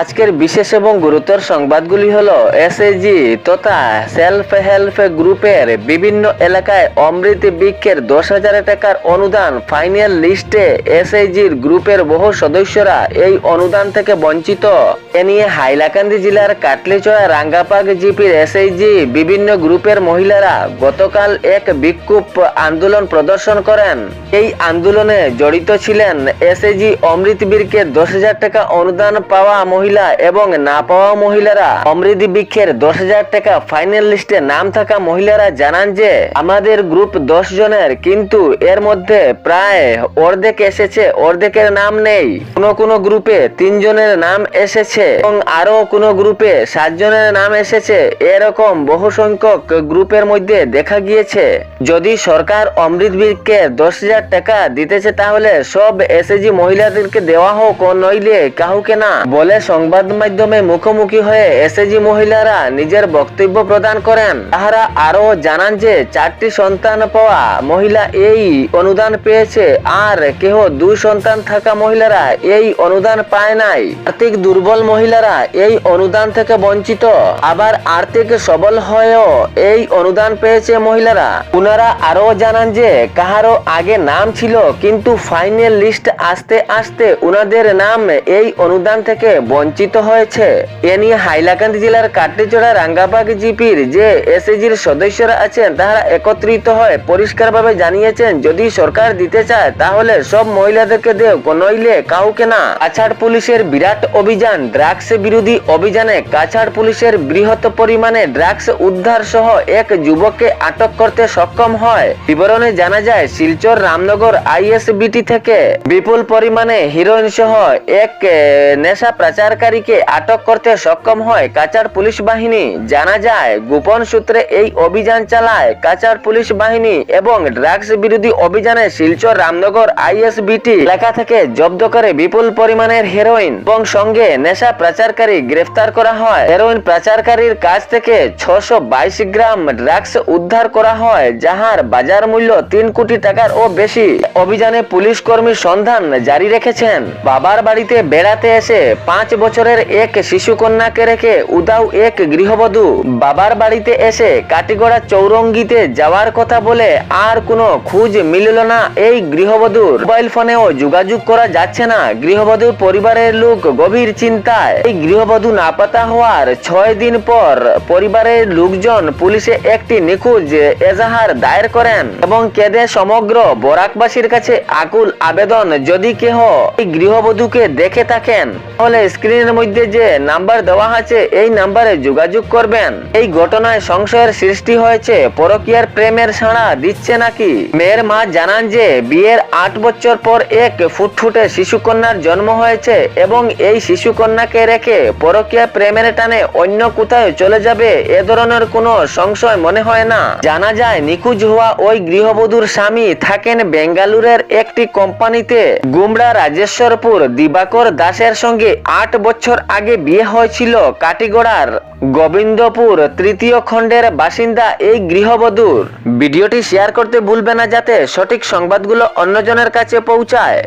আজকের বিশেষ এবং গুরুতর সংবাদগুলি হলো এসএজি তথা সেলফ হেল্প গ্রুপের বিভিন্ন এলাকায় অমৃত বৃক্ষের দশ হাজার টাকার অনুদান ফাইনাল লিস্টে এসএজির গ্রুপের বহু সদস্যরা এই অনুদান থেকে বঞ্চিত। এ নিয়ে হাইলাকান্দি জেলার কাটলিচয়া রাঙ্গাপাগ জিপির এসএইজি বিভিন্ন গ্রুপের মহিলারা গতকাল এক বিক্ষোভ আন্দোলন প্রদর্শন করেন। এই আন্দোলনে জড়িত ছিলেন এসএজি অমৃত বীরকে দশ হাজার টাকা অনুদান পাওয়া মহিলা এবং না পাওয়া মহিলারা অমৃত বৃক্ষের দশ হাজার টাকা ফাইনাল লিস্টে নাম থাকা মহিলারা জানান যে, আমাদের গ্রুপ দশ জনের কিন্তু এর মধ্যে প্রায় অর্ধেক এসেছে, অর্ধেকের নাম নেই। কোনো কোনো গ্রুপে তিনজনের নাম এসেছে এবং আরও কোনো গ্রুপে সাতজনের নাম এসেছে। এরকম বহু সংখ্যক গ্রুপের মধ্যে দেখা গিয়েছে। যদি সরকার অমৃতবীরকে দশ হাজার টাকা দিতেছে তাহলে সব এসএজি মহিলাদেরকে দেওয়া হোক, নইলে কাউকে না, বলে সংবাদ মাধ্যমে মুখোমুখি হয়ে এসএজি মহিলারা নিজের বক্তব্য প্রদান করেন। তাহারা আরও জানান যে, চারটি সন্তান পাওয়া মহিলা এই অনুদান পেয়েছে, আর কেহ দুই সন্তান থাকা মহিলারা এই অনুদান পায় নাই। আর্থিক দুর্বল মহিলারা এই অনুদান থেকে বঞ্চিত। আবার আর্থিক সবল হয়েও এই অনুদান পেয়েছে মহিলারা। ওনারা আরও জানান যে কাহারো আগে নাম ছিল, কিন্তু ফাইনাল লিস্ট আসতে আসতে উনাদের নাম এই অনুদান থেকে বঞ্চিত হয়েছে। এ নিয়ে হাইলাকান্দি জেলার কাটলিচড়া রাঙ্গাবাগ জিপির যে এসএজির সদস্যরা আছেন তারা একত্রিত হয়ে পরিষ্কারভাবে জানিয়েছেন, যদি সরকার দিতে চায়, তাহলে সব মহিলাদেরকে দেও নইলে কাউকে না। কাছাড় পুলিশের বিরাট অভিযান, ড্রাগস বিরোধী অভিযানে কাছাড় পুলিশের বৃহৎ পরিমাণে ড্রাগস উদ্ধার সহ এক যুবককে আটক করতে সক্ষম হয়। বিবরণে জানা যায়, শিলচর রামনগর আইএসবিটি থেকে বিপুল পরিমাণে হিরোইন সহ এক নেশা পাচারকারীকে আটক করতে সক্ষম হয় কাচার পুলিশ বাহিনী। জানা যায়, গোপন সূত্রে এই অভিযান চালায় কাচার পুলিশ বাহিনী এবং ড্রাগস বিরোধী অভিযানে শিলচর রামনগর আইএসবিটি এলাকা থেকে জব্দ করে বিপুল পরিমাণের হেরোইন এবং সঙ্গে নেশা পাচারকারী গ্রেফতার করা হয়। হেরোইন পাচারকারীর কাছ থেকে ছশো গ্রাম ড্রাগস উদ্ধার করা হয়, যাহার বাজার মূল্য তিন কোটি টাকার ও বেশি। অভিযানে পুলিশ কর্মী সন্ধান জারি রেখেছেন। বাবার বাড়িতে বেড়াতে এসে পাঁচ বছরের এক শিশু কন্যাকে রেখে উদাও এক গৃহবধূ বাবার বাড়িতে এসে কাটিগড়া চৌরঙ্গিতে যাওয়ার কথা বলে আর কোনো খুঁজ মিলল না এই গৃহবধূর। মোবাইল ফোনেও যোগাযোগ করা যাচ্ছে না। গৃহবধূর পরিবারের লোক গভীর চিন্তায়। এই গৃহবধূ নাপাতা হওয়ার ছয় দিন পর পরিবারের লোকজন পুলিশে একটি নিখোঁজ এজাহার দায়ের করেন এবং কেঁদে সমগ্র বরাকবাসীর কাছে আকুল আবেদন যদি কেহ এই গৃহবধূকে দেখে থাকেন, তাহলে স্ক্রিনের মধ্যে যে নাম্বার দেওয়া আছে, এই নাম্বারে যোগাযোগ করবেন। এই ঘটনায় সংশয়ের সৃষ্টি হয়েছে। পরকীয়ার প্রেমের সাড়া দিচ্ছে নাকি? মেয়ের মা জানান যে, বিয়ের আট বছর পর এক ফুটফুটে শিশুকন্যার জন্ম হয়েছে এবং এই শিশুকন্যাকে রেখে পরকীয়া প্রেমের টানে অন্য কোথায় চলে যাবে, এ ধরনের কোনো সংশয় মনে হয় না। জানা যায়, নিখোঁজ হওয়া ওই গৃহবধূর স্বামী থাকেন বেঙ্গালুরের একটি কোম্পানিতে। গুমরা রাজেশ্বরপুর, দিবাকর দাসের সঙ্গে আট বছর আগে বিয়ে হয়েছিল কাটিগড়ার গোবিন্দপুর তৃতীয় খণ্ডের বাসিন্দা এই গৃহবধূর। ভিডিওটি শেয়ার করতে ভুলবে না যাতে সঠিক সংবাদগুলো অন্যজনের কাছে পৌঁছায়।